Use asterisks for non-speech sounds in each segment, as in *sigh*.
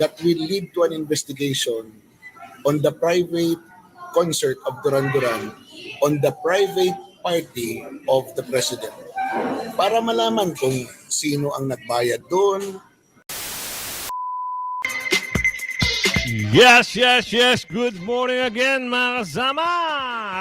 that will lead to an investigation on the private concert of Duran Duran on the private party of the president. Para malaman kung sino ang nagbayad doon, Yes, yes, yes. Good morning again mga kasama.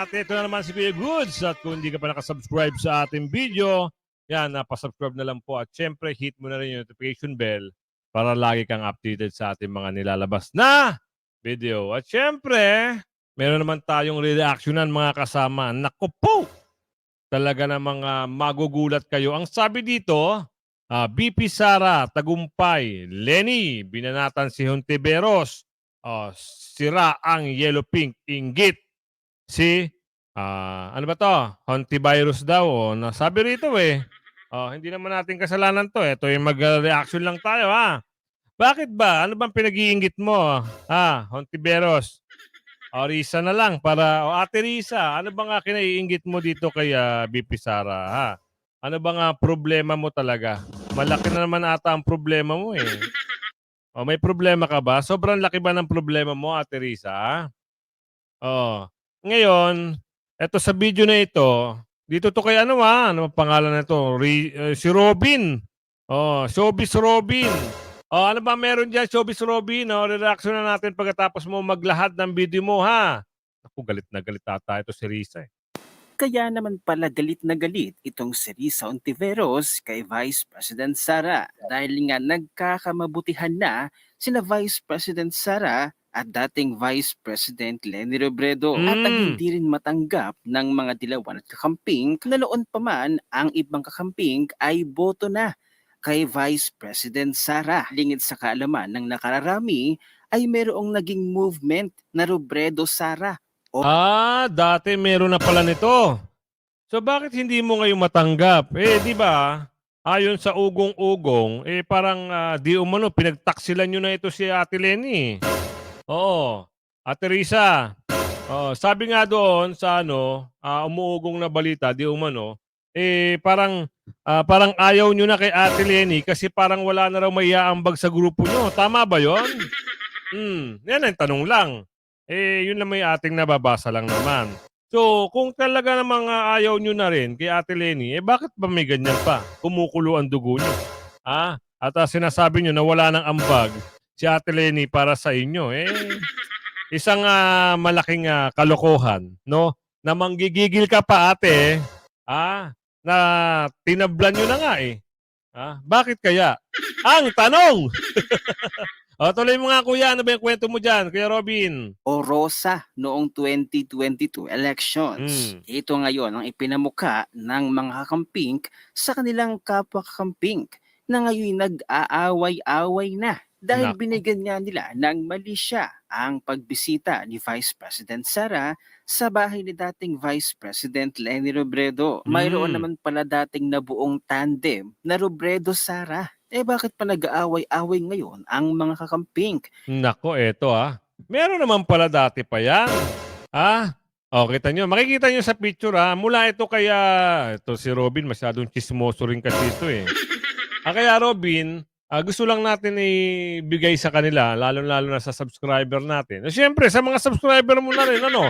At ito na naman si Kuya Goods. At kung hindi ka pa nakasubscribe sa ating video, yan, napasubscribe na lang po. At syempre, hit mo na rin yung notification bell para lagi kang updated sa ating mga nilalabas na video. At syempre, meron naman tayong reactionan mga kasama. Naku po! Talaga na mga magugulat kayo. Ang sabi dito, ah, BP Sara, Tagumpay, Lenny, binanatan si Hontiveros, Oh, sira ang yellow pink inggit. Si ah, ano ba to? Hantivirus daw. Oh, nasabi rito eh. Oh, hindi naman natin kasalanan to. Ito yung mag-reaction lang tayo ha. Bakit ba? Ano bang pinag-iinggit mo? Ha, Hontiveros. O, Risa na lang para, o Ate Risa, ano ba nga kinaiinggit mo dito kay ah, BP Sara? Ha? Ano ba nga problema mo talaga? Malaki na naman ata ang problema mo eh. Oh, may problema ka ba? Sobrang laki ba ng problema mo, Ate Risa? Oh. Ngayon, eto sa video na ito, dito to kay ano ah, ano ang pangalan nito? Ri- eh, si Robin. Oh, Showbiz Robin. Oh, ano ba meron diyan Showbiz Robin? Oh, reaction na natin pagkatapos mo maglahad ng video mo ha. Ako galit na galit ata ito si Risa. Eh. Kaya naman pala galit na galit itong si Risa Ontiveros kay Vice President Sara dahil nga nagkakamabutihan na sina Vice President Sara at dating Vice President Lenny Robredo at ang Mm. hindi rin matanggap ng mga dilawan at kakamping na noon pa man ang ibang kakamping ay boto na kay Vice President Sara. Lingid sa kaalaman ng nakararami ay mayroong naging movement na Robredo Sara Ah, dati meron na pala nito. So bakit hindi mo ngayon matanggap? Eh, di ba? Ayon sa ugong-ugong, eh parang ah, di umano, pinagtaksilan nyo na ito si Ate Lenny. Oo. Ate Risa, oh, sabi nga doon sa ano, ah, umuugong na balita, di umano, eh parang ah, parang ayaw nyo na kay Ate Lenny kasi parang wala na raw may sa grupo nyo. Tama ba yon? Hmm, yan ang tanong lang. Eh, yun lang may ating nababasa lang naman. So, kung talaga namang ah, ayaw nyo na rin kay Ate Lenny, eh bakit ba may ganyan pa? Kumukulo ang dugo nyo. Ah, at ah, sinasabi nyo na wala nang ambag si Ate Lenny para sa inyo. Eh, isang ah, malaking ah, kalokohan, no? Na manggigigil ka pa ate, ah, na tinablan nyo na nga eh. Ah, bakit kaya? Ang tanong! *laughs* o, tuloy mo nga kuya, ano ba yung kwento mo dyan, Kuya Robin? o Rosa noong 2022 elections. Mm. Ito ngayon ang ipinamuka ng mga kakamping sa kanilang kapwa kakamping na ngayon nag-aaway-away na dahil binigyan nga nila ng mali siya ang pagbisita ni Vice President Sara sa bahay ni dating Vice President Lenny Robredo. Mayroon Mm. naman pala dating nabuong tandem na Robredo-Sara. Eh bakit pa nag-aaway-away ngayon ang mga kakamping? Nako, eto ah. Meron naman pala dati pa yan. Ah, o kita nyo. Makikita nyo sa picture ah. Mula ito kaya, ito si Robin, masyadong chismoso rin kasi ito eh. Ah, kaya Robin, ah, gusto lang natin ibigay sa kanila, lalo-lalo na sa subscriber natin. Eh, Siyempre, sa mga subscriber mo na rin, ano,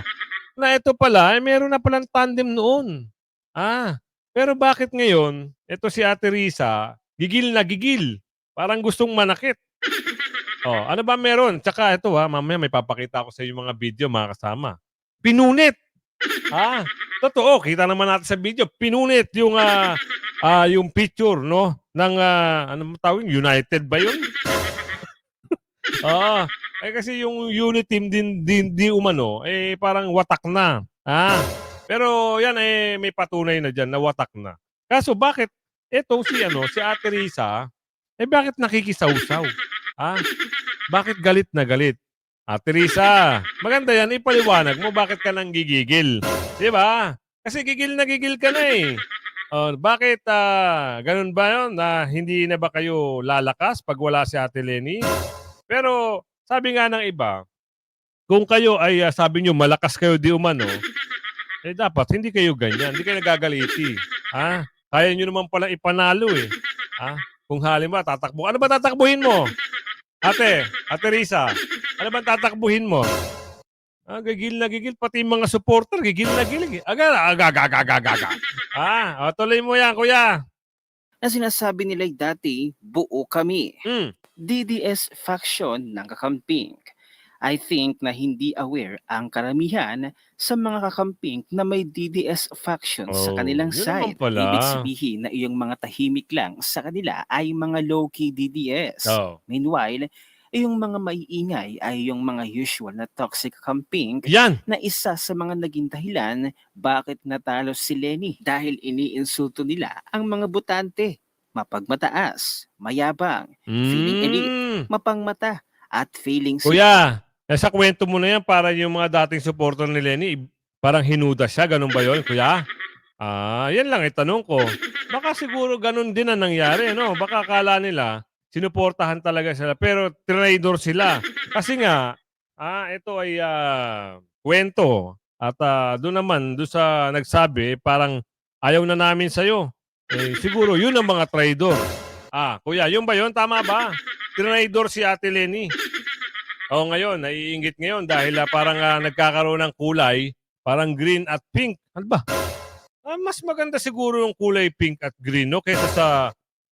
na ito pala, eh, meron na palang tandem noon. Ah, pero bakit ngayon, ito si Ate Risa, gigil na gigil. Parang gustong manakit. Oh, ano ba meron? Tsaka ito ha, mamaya may papakita ko sa inyo mga video mga kasama. Pinunit. Ha? Totoo, kita naman natin sa video. Pinunit yung ah ah, yung picture no ng ah, ano tawag? United ba 'yun? *laughs* Oo. Eh kasi yung unit team din, din di umano eh parang watak na. Ah. Pero yan eh may patunay na diyan na watak na. Kaso bakit eto si ano si Ate Risa eh bakit nakikisawsaw? Ah, bakit galit na galit? Ate Risa, maganda yan. Ipaliwanag mo bakit ka nang gigigil. Di ba? Kasi gigil na gigil ka na eh. Oh, bakit ah, ganun ba yun na hindi na ba kayo lalakas pag wala si Ate Lenny? Pero sabi nga ng iba, kung kayo ay ah, sabi nyo malakas kayo di umano, *laughs* eh dapat hindi kayo ganyan. Hindi kayo nagagaliti. Ha? Kaya nyo naman pala ipanalo eh. Ha? Kung halimbawa tatakbo, ano ba tatakbuhin mo? Ate, Ate Risa, ano bang tatakbuhin mo? Ah, gigil na gigil. Pati mga supporter, gigil na gigil. Aga, aga, aga, aga, aga, aga. Ah, o, tuloy mo yan, kuya. Na sinasabi nila'y dati, buo kami. Hmm. DDS faction ng kakamping. I think na hindi aware ang karamihan sa mga kakamping na may DDS faction sa Oh, kanilang yun naman side. pala. Ibig sabihin na iyong mga tahimik lang sa kanila ay mga low-key DDS. Oh. Meanwhile, yung mga maiingay ay yung mga usual na toxic camping Yan. na isa sa mga naging dahilan bakit natalo si Lenny dahil iniinsulto nila ang mga butante. Mapagmataas, mayabang, Feeling elite. Mm. mapangmata, at feeling Kuya, nasa kwento mo na yan para yung mga dating supporter ni Lenny, parang hinuda siya. Ganun ba yun, kuya? Ah, yan lang itanong ko. Baka siguro ganun din ang nangyari, no? Baka akala nila, sinuportahan talaga sila. Pero traitor sila. *laughs* Kasi nga, ah, ito ay ah, kwento. At ah, doon naman, doon sa nagsabi, parang ayaw na namin sa'yo. Eh, siguro yun ang mga traidor. Ah, kuya, yun ba yun? Tama ba? Traitor si Ate Lenny. Oo, ngayon, naiingit ngayon dahil ah, parang ah, nagkakaroon ng kulay, parang green at pink. Ano ba? Ah, mas maganda siguro yung kulay pink at green, no? Kaysa sa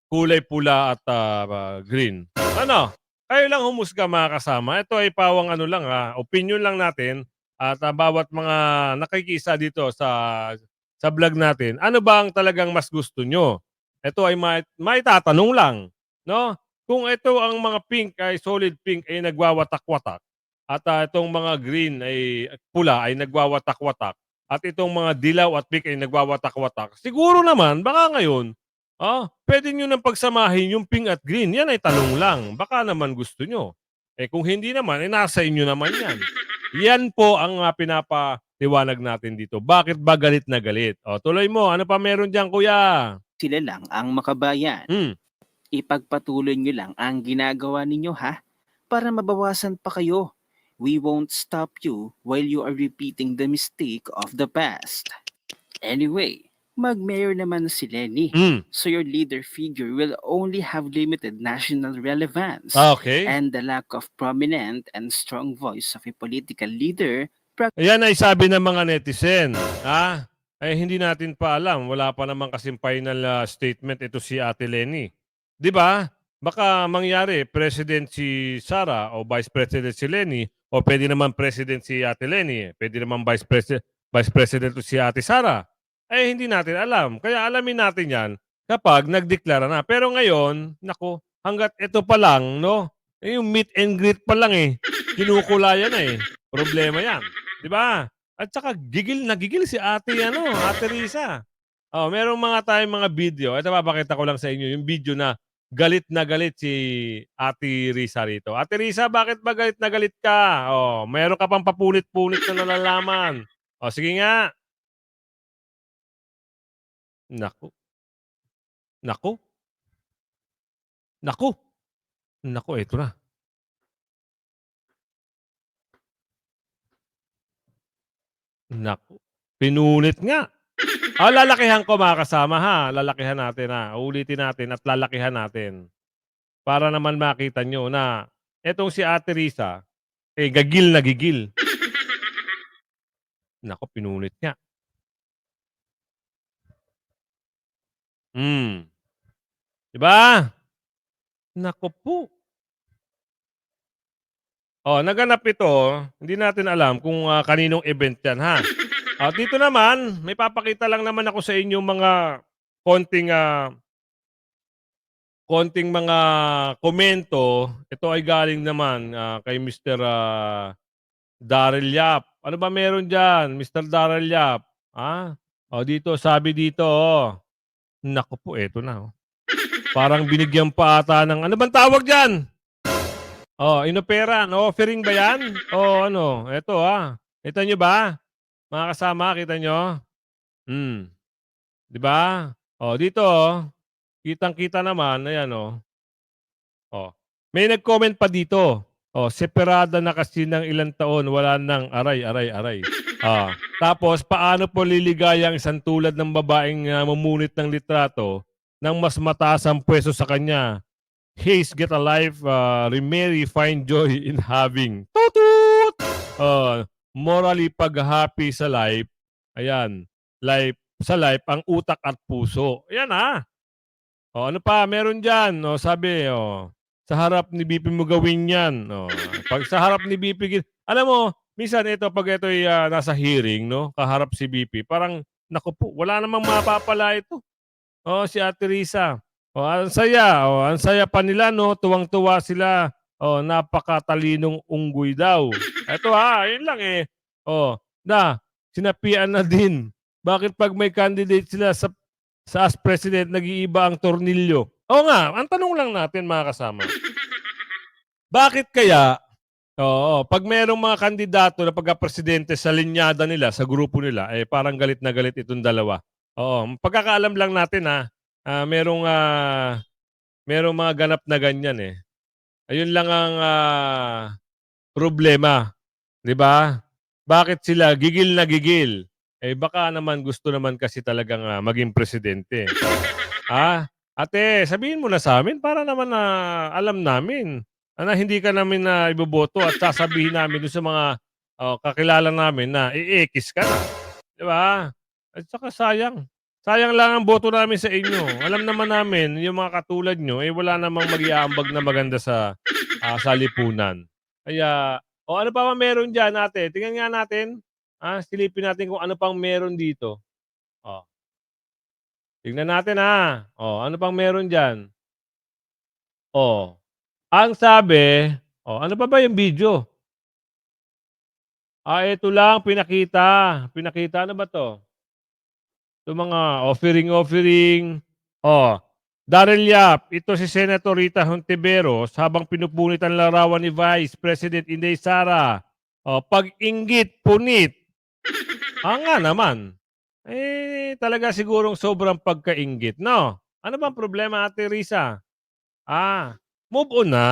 kulay pula at ah, ah, green. Ano? Kayo lang humusga mga kasama. Ito ay pawang ano lang, ha? opinion lang natin at ah, bawat mga nakikisa dito sa sa vlog natin. Ano ba ang talagang mas gusto nyo? Ito ay may, may tatanong lang, no? Kung ito ang mga pink ay solid pink ay nagwawatak-watak at ah, itong mga green ay pula ay nagwawatak-watak at itong mga dilaw at pink ay nagwawatak-watak, siguro naman baka ngayon ah, pwede nyo nang pagsamahin yung pink at green. Yan ay tanong lang. Baka naman gusto nyo. Eh kung hindi naman, eh nasa inyo naman yan. Yan po ang uh, pinapaliwanag natin dito. Bakit ba galit na galit? O, tuloy mo. Ano pa meron dyan, kuya? sila lang ang makabayan. Hmm. Ipagpatuloy nyo lang ang ginagawa ninyo ha para mabawasan pa kayo. We won't stop you while you are repeating the mistake of the past. Anyway, mag-mayor naman si Lenny. Hmm. So your leader figure will only have limited national relevance. Okay. And the lack of prominent and strong voice of a political leader Ayan ay sabi ng mga netizen. Ha? Ay hindi natin pa alam. Wala pa naman kasing final ah, statement ito si Ate Lenny. 'Di ba? Baka mangyari President si Sara o Vice President si Lenny o pwede naman President si Ate Lenny. Pwede naman Vice President Vice President si Ate Sara. Eh hindi natin alam. Kaya alamin natin 'yan kapag nagdeklara na. Pero ngayon, nako, hanggat ito pa lang, no? Eh, yung meet and greet pa lang eh. Kinukulayan na eh. Problema 'yan. 'Di ba? At saka gigil na gigil si Ate ano, Ate Risa. Oh, merong mga tayong mga video. Ito papakita ko lang sa inyo yung video na galit na galit si Ate Risa rito. Ate Risa, bakit ba galit na galit ka? Oh, meron ka pang papunit-punit na nalalaman. Oh, sige nga. Naku. Naku. Naku. Naku, ito na. Naku. Pinunit nga. Ah, lalakihan ko mga kasama ha. Lalakihan natin ha. Ulitin natin at lalakihan natin. Para naman makita nyo na etong si Ate Risa, eh gagil na gigil. *laughs* Nako, pinunit nga. Hmm. Diba? Nako po. Oh, naganap ito. Hindi natin alam kung ah, kaninong event yan, ha? Ah, dito naman, may papakita lang naman ako sa inyo mga konting ah, konting mga komento. Ito ay galing naman ah, kay Mr. ah, Daryl Yap. Ano ba meron diyan, Mr. Daryl Yap? Ha? Oh, dito sabi dito, oh. Naku po, eto na. Oh. Parang binigyan pa ata ng ano bang tawag diyan? Oh, inopera, no? Offering ba yan? O ano? Ito ah. Kita nyo ba? Mga kasama, kita nyo? Hmm. Di ba? O, dito, oh. kitang-kita naman, ayan, oh. Oh. May nag-comment pa dito. Oh, separada na kasi ng ilang taon, wala nang aray, aray, aray. Ah. Tapos, paano po liligaya ang isang tulad ng babaeng uh, mamunit ng litrato nang mas mataas ang pwesto sa kanya? Haze get a life, uh, remarry, find joy in having. Tutut! Uh, morally pag-happy sa life, ayan, life, sa life, ang utak at puso. Ayan ah. O, ano pa, meron dyan. O, sabi, o, sa harap ni BP mo gawin yan. O, pag sa harap ni BP, alam mo, minsan ito, pag ito ay ah, nasa hearing, no, kaharap si BP, parang, naku po, wala namang mapapala ito. O, si Ate Risa. O, ang saya. O, ang saya pa nila, no, tuwang-tuwa sila. O, napakatalinong unggoy daw. Ito ha, yun lang eh. O, na, sinapian na din. Bakit pag may candidate sila sa sa as president nag-iiba ang tornilyo? Oo nga, ang tanong lang natin mga kasama. Bakit kaya Oo, pag merong mga kandidato na pagka-presidente sa linyada nila, sa grupo nila, eh parang galit na galit itong dalawa. Oo, pagkakaalam lang natin ha, ah, merong ah, merong mga ganap na ganyan eh. Ayun lang ang ah, problema, 'di ba? Bakit sila gigil na gigil? Eh baka naman gusto naman kasi talagang ah, maging presidente. ha? Ate, sabihin mo na sa amin para naman na alam namin na hindi ka namin na iboboto at sasabihin namin doon sa mga oh, kakilala namin na iikis ka. 'Di ba? At saka sayang. Sayang lang ang boto namin sa inyo. Alam naman namin, yung mga katulad nyo, eh wala namang mag-iambag na maganda sa ah, sa lipunan. Kaya, o ano pa ba meron dyan ate? Tingnan nga natin. Ah, silipin natin kung ano pang meron dito. O. Tingnan natin ha. O, ano pang meron dyan? O. Ang sabi, o, ano pa ba yung video? Ah, ito lang, pinakita. Pinakita, ano ba to? Ito mga offering-offering. Oh, Daryl Yap, ito si Senator Rita Hontiveros habang pinupunit ang larawan ni Vice President Inday Sara. Oh, pag-inggit, punit. *laughs* Ah nga naman. Eh, talaga sigurong sobrang pagkainggit, no? Ano bang problema, Ate Risa? Ah, move on na.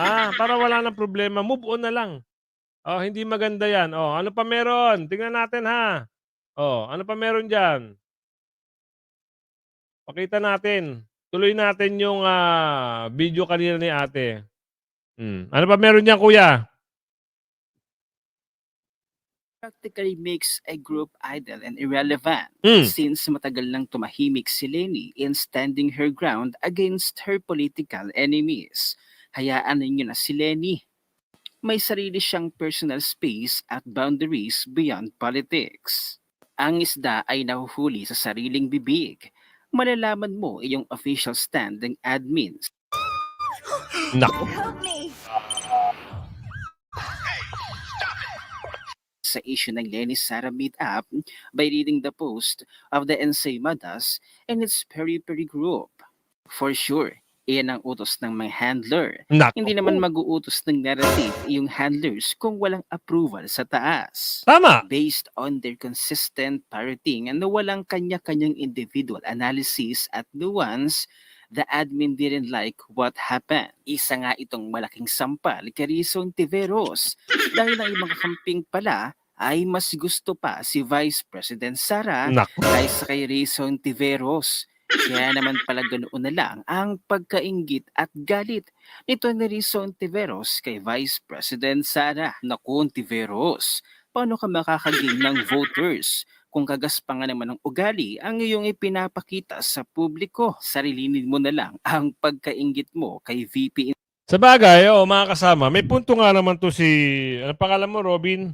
Ah, para wala nang problema, move on na lang. Oh, hindi maganda yan. Oh, ano pa meron? Tingnan natin ha. Oh, ano pa meron diyan? Pakita natin. Tuloy natin yung ah, video kanina ni Ate. Hmm. Ano pa meron diyan, Kuya? Practically makes a group idle and irrelevant Hmm. since matagal nang tumahimik si Lenny in standing her ground against her political enemies. Hayaan ninyo na si Lenny. May sarili siyang personal space at boundaries beyond politics. Ang isda ay nahuhuli sa sariling bibig. Malalaman mo iyong official stand ng admins Nako. Help me! Sa issue ng Lenny Sara meetup by reading the post of the Ensaymadas and its peri-peri group. For sure, iyan ang utos ng mga handler. Nako. Hindi naman mag-uutos ng narrative yung handlers kung walang approval sa taas. Tama. Based on their consistent parroting and na walang kanya-kanyang individual analysis at nuance, the admin didn't like what happened. Isa nga itong malaking sampal kay Rizon Tiveros dahil ang ibang kakamping pala ay mas gusto pa si Vice President Sara Nako. kaysa kay Rizon Tiveros. Kaya naman pala ganoon na lang ang pagkaingit at galit nito ni Rizon Tiveros kay Vice President Sara. Naku, Tiveros, paano ka makakaging ng voters kung kagaspangan naman ng ugali ang iyong ipinapakita sa publiko? Sarilinin mo na lang ang pagkaingit mo kay VP Sa bagay, oh, mga kasama, may punto nga naman to si, ano pangalan mo, Robin?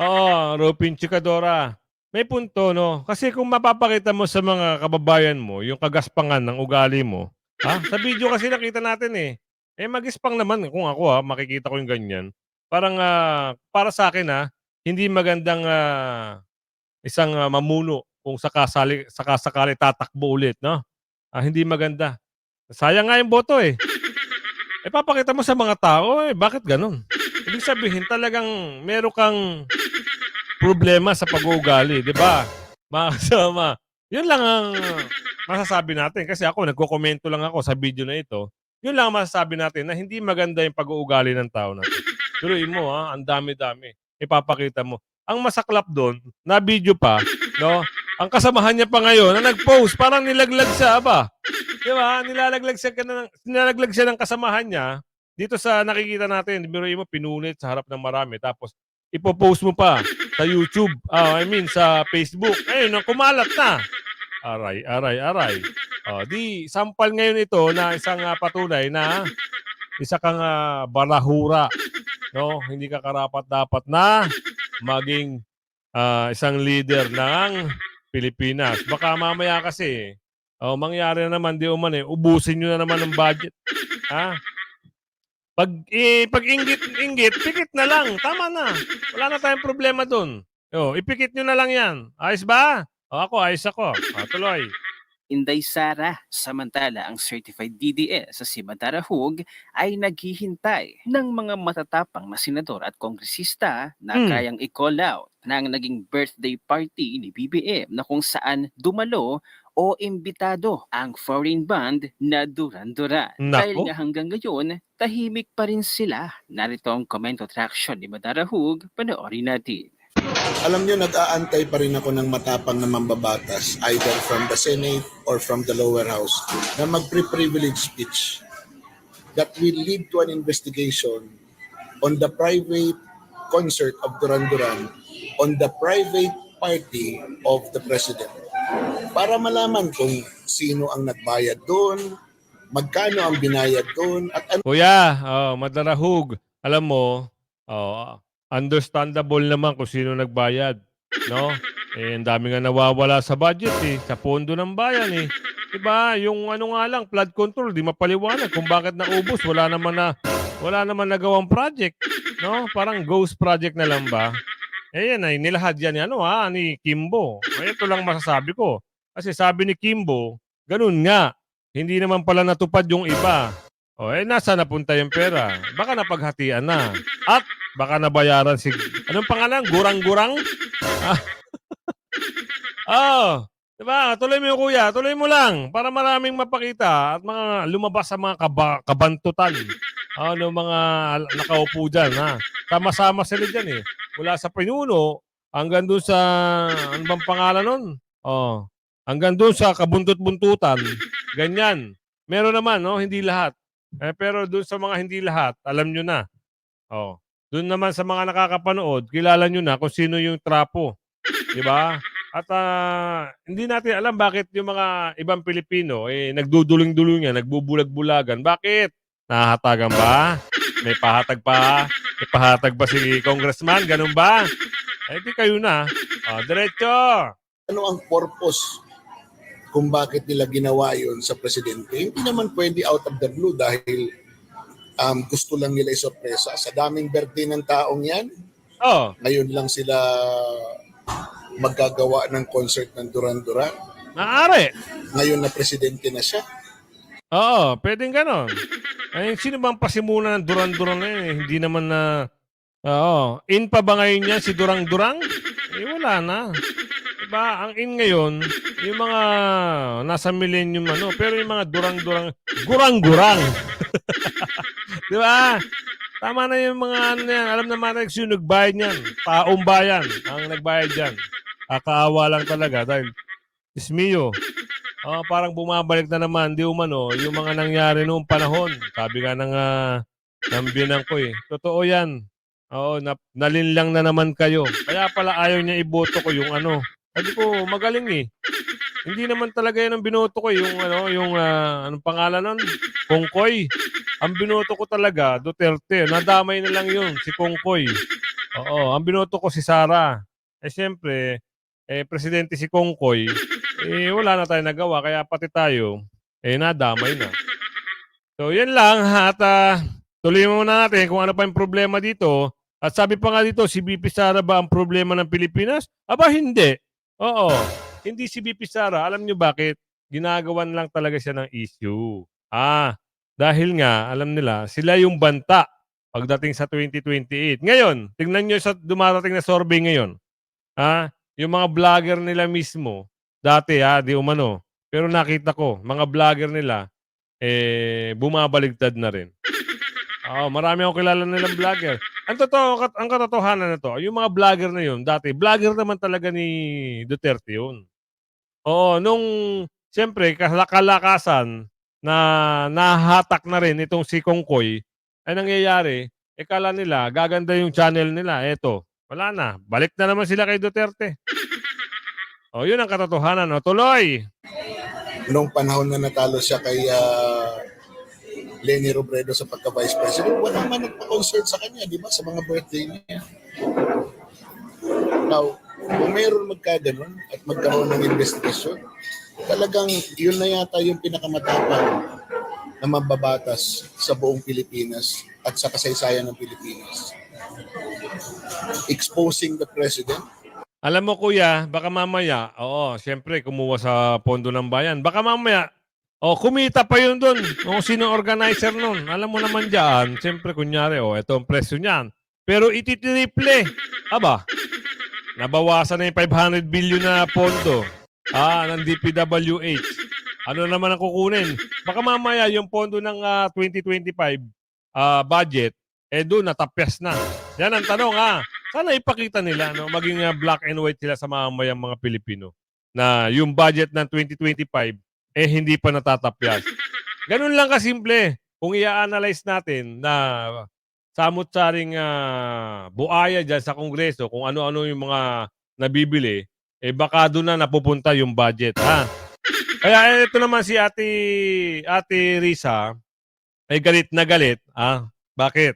Oo, Robin Chicadora. May punto, no? Kasi kung mapapakita mo sa mga kababayan mo, yung kagaspangan ng ugali mo, ha? Sa video kasi nakita natin eh. Eh, magispang naman kung ako ha, makikita ko yung ganyan. Parang, ah, para sa akin ha, hindi magandang ah, isang ah, mamuno kung sakasali, sakasakali tatakbo ulit, no? Ah, hindi maganda. Sayang nga yung boto eh. Eh, papakita mo sa mga tao, eh, bakit ganun? Ibig sabihin, talagang meron kang problema sa pag-uugali, di ba? Mga kasama. *laughs* Yun lang ang masasabi natin. Kasi ako, nagko-komento lang ako sa video na ito. Yun lang ang masasabi natin na hindi maganda yung pag-uugali ng tao natin. Tuloy mo, ha? Ang dami-dami. Ipapakita mo. Ang masaklap doon, na video pa, no? ang kasamahan niya pa ngayon na nag-post, parang nilaglag siya, ba? Di ba? Nilalaglag siya, ng, nilalaglag siya ng kasamahan niya dito sa nakikita natin. Biruin mo, pinunit sa harap ng marami. Tapos, ipopost mo pa sa YouTube. ah, I mean, sa Facebook. Ayun, kumalat na. Aray, aray, aray. Oh, di, sampal ngayon ito na isang ah, patunay na isa kang ah, balahura. No? Hindi ka karapat dapat na maging ah, isang leader ng Pilipinas. Baka mamaya kasi, oh, mangyari na naman, di umano eh, ubusin nyo na naman ang budget. Ha? Pag, eh, pag inggit, inggit, pikit na lang. Tama na. Wala na tayong problema dun. Oh, ipikit nyo na lang yan. Ayos ba? O ako, ayos ako. O, tuloy. Inday Sara. Samantala, ang certified DDS sa Simantara Hug ay naghihintay ng mga matatapang na senador at kongresista na Hmm. kayang i-call out ng naging birthday party ni BBM na kung saan dumalo o imbitado ang foreign band na Duran Duran. Dahil nga hanggang ngayon, tahimik pa rin sila. Narito ang comment traction ni Madara Hug. Panoorin natin. Alam nyo, nag-aantay pa rin ako ng matapang na mambabatas either from the Senate or from the lower house na mag-pre-privilege speech that will lead to an investigation on the private concert of Duran Duran on the private party of the president para malaman kung sino ang nagbayad doon, magkano ang binayad doon, at ano Kuya, oh, madarahug. Alam mo, oh, understandable naman kung sino nagbayad. No? Eh, ang dami nga nawawala sa budget eh, sa pondo ng bayan eh. Diba? Yung ano nga lang, flood control, di mapaliwanag kung bakit naubos. Wala naman na, wala naman nagawang project. No? Parang ghost project na lang ba? Eh yan ay, nilahad yan ni, ano ha, ni Kimbo. Ito lang masasabi ko. Kasi sabi ni Kimbo, ganun nga. Hindi naman pala natupad yung iba. O eh, nasa napunta yung pera? Baka napaghatian na. At baka nabayaran si... Anong pangalan? Gurang-gurang? Ah. oh, diba? Tuloy mo yung kuya. Tuloy mo lang. Para maraming mapakita at mga lumabas sa mga kaba, kabantutan. Ano mga nakaupo dyan, ha? Sama-sama sila dyan, eh. Mula sa pinuno hanggang doon sa... Ano bang pangalan nun? Oh, hanggang doon sa kabuntut-buntutan. Ganyan. Meron naman, no? Hindi lahat. Eh, pero doon sa mga hindi lahat, alam nyo na. Oh. Doon naman sa mga nakakapanood, kilala nyo na kung sino yung trapo. Di ba? At ah, hindi natin alam bakit yung mga ibang Pilipino eh nagduduling-dulingan, nagbubulag-bulagan. Bakit? Nahahatagan ba? May pahatag pa? May pahatag ba si congressman? Ganun ba? Eh di kayo na. Oh, diretso. ano ang purpose kung bakit nila ginawa yon sa presidente. Hindi naman pwede out of the blue dahil um, gusto lang nila isorpresa. Sa daming birthday ng taong yan, Oh, ngayon lang sila maggagawa ng concert ng Duran Duran. maaari. Ngayon na presidente na siya. Oo, pwedeng ganon. Ay, sino bang pasimula ng Duran-Duran na eh? Hindi naman na... Oo. In pa ba ngayon yan si Durang-Durang? Eh, wala na. Diba? Ang in ngayon, yung mga nasa millennium ano, pero yung mga Durang-Durang, Gurang-Gurang. *laughs* diba? Tama na yung mga ano yan. Alam naman na yung nagbayad niyan. Taong bayan ang nagbayad dyan. Kakaawa lang talaga dahil Ismiyo, *laughs* Ah, parang bumabalik na naman, di umano, yung mga nangyari noong panahon. Sabi nga ng, uh, ng binang ko eh. Totoo yan. Oo, na, nalinlang na naman kayo. Kaya pala ayaw niya iboto ko yung ano. Sabi ko, magaling eh. Hindi naman talaga yan ang binoto ko. eh. Yung ano, yung, ah, anong pangalan nun? Kongkoy. Ang binoto ko talaga, Duterte. Nadamay na lang yun, si Kongkoy. Oo, ang binoto ko si Sara. Eh, siyempre, eh, presidente si Kongkoy, eh, wala na tayong nagawa. Kaya pati tayo, eh, nadamay na. So, yan lang. At ah, tuloy muna natin kung ano pa yung problema dito. At sabi pa nga dito, si BP Sara ba ang problema ng Pilipinas? Aba, hindi. Oo. Hindi si BP Sara. Alam nyo bakit? Ginagawan lang talaga siya ng issue. Ah, dahil nga, alam nila, sila yung banta pagdating sa 2028. Ngayon, tingnan nyo sa dumarating na survey ngayon. Ah, yung mga vlogger nila mismo, dati ha, di umano. Pero nakita ko, mga vlogger nila, eh, bumabaligtad na rin. Oo, marami akong kilala nilang vlogger. Ang totoo, ang katotohanan na to, yung mga vlogger na yun, dati, vlogger naman talaga ni Duterte yun. Oo, nung siyempre kala kalakasan na nahahatak na rin itong si Kongkoy, ay nangyayari, eh kala nila gaganda yung channel nila. Eto, wala na. Balik na naman sila kay Duterte. O, yun ang katotohanan. O, tuloy! Nung panahon na natalo siya kay ah, Lenny Robredo sa pagka-vice president, wala man nagpa-concert sa kanya, di ba, sa mga birthday niya. Now, kung mayroon magkaganon at magkaroon ng investigasyon, talagang yun na yata yung pinakamatapang na mababatas sa buong Pilipinas at sa kasaysayan ng Pilipinas. Exposing the president, Alam mo kuya, baka mamaya, oo, siyempre kumuha sa pondo ng bayan. Baka mamaya, oh, kumita pa yun doon. Kung sino organizer nun. Alam mo naman dyan, siyempre kunyari, oh, ito ang presyo niyan. Pero ititriple. Aba, nabawasan na yung 500 billion na pondo. Ah, ng DPWH. Ano naman ang kukunin? Baka mamaya yung pondo ng ah, 2025 ah, budget, eh doon natapyas na. Yan ang tanong ha. Sana ipakita nila, no, maging ah, black and white sila sa mamayang mga Pilipino na yung budget ng 2025 eh hindi pa natatapyas. Ganun lang kasimple. Kung i-analyze natin na samot-saring ah, buaya dyan sa Kongreso, kung ano-ano yung mga nabibili, eh baka doon na napupunta yung budget. Ha? Kaya ito naman si Ate, Ate Risa, ay galit na galit. Ah, bakit?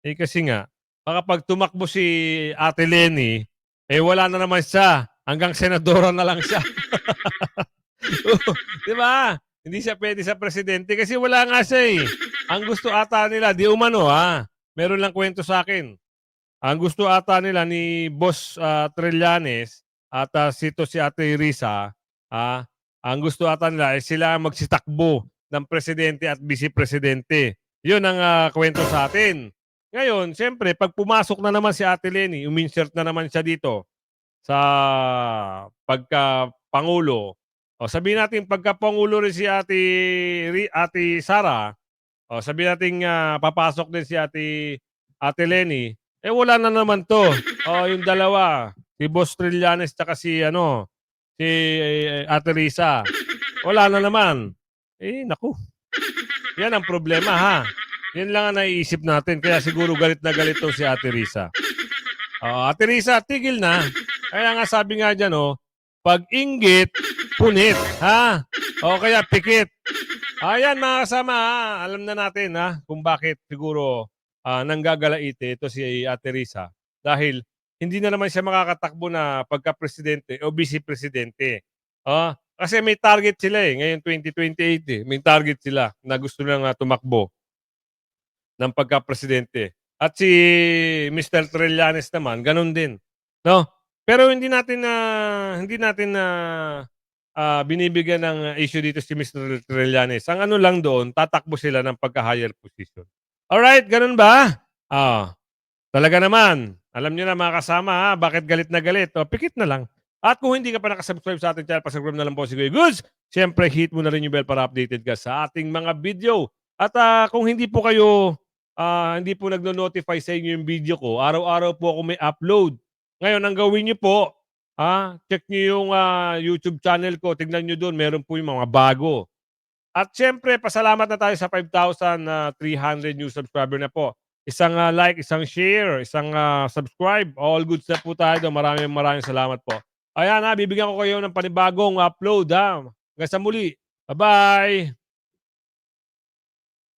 Eh kasi nga, baka pag tumakbo si Ate Lenny, eh wala na naman siya. Hanggang senadora na lang siya. *laughs* Di ba? Hindi siya pwede sa presidente kasi wala nga siya eh. Ang gusto ata nila, di umano ha, meron lang kwento sa akin. Ang gusto ata nila ni Boss ah, Trillanes at ah, sito si Ate Risa, ah, ang gusto ata nila ay sila ang magsitakbo ng presidente at vice-presidente. Yun ang ah, kwento sa atin. Ngayon, siyempre, pag pumasok na naman si Ate Lenny, uminsert na naman siya dito sa pagka-pangulo. O sabihin natin pagka-pangulo rin si Ate, Ate Sara, o sabihin natin ah, papasok din si Ate, Ate Lenny, eh wala na naman to. O yung dalawa, si Boss Trillanes tsaka si ano, si eh, Ate Risa. Wala na naman. Eh, naku. Yan ang problema ha. Yan lang ang naiisip natin. Kaya siguro galit na galit to si Ate Risa. Oh, Ate Risa, tigil na. Kaya nga sabi nga dyan, oh, pag inggit, punit. Ha? O kaya pikit. Ayan mga kasama, ha? alam na natin ha, kung bakit siguro ah, nanggagalaite ito si Ate Risa. Dahil hindi na naman siya makakatakbo na pagka-presidente o vice-presidente. Ah, kasi may target sila eh. Ngayon 2028 eh. May target sila na gusto lang ah, tumakbo ng pagka-presidente. At si Mr. Trillanes naman, ganun din. No? Pero hindi natin na hindi natin na ah, binibigyan ng issue dito si Mr. Trillanes. Ang ano lang doon, tatakbo sila ng pagka-higher position. Alright, ganun ba? Ah, talaga naman. Alam niyo na mga kasama ha, bakit galit na galit? O, pikit na lang. At kung hindi ka pa nakasubscribe sa ating channel, pasubscribe na lang po si Kuya Goods. Siyempre, hit mo na rin yung bell para updated ka sa ating mga video. At ah, kung hindi po kayo, ah, hindi po nagno-notify sa inyo yung video ko, araw-araw po ako may upload. Ngayon, ang gawin niyo po, ah, check niyo yung ah, YouTube channel ko. Tingnan niyo doon, meron po yung mga bago. At siyempre, pasalamat na tayo sa 5,300 new subscriber na po. Isang ah, like, isang share, isang ah, subscribe. All good na po tayo. doon. Maraming maraming salamat po. Ayan ha, bibigyan ko kayo ng panibagong upload ha. Hanggang sa muli. Bye-bye!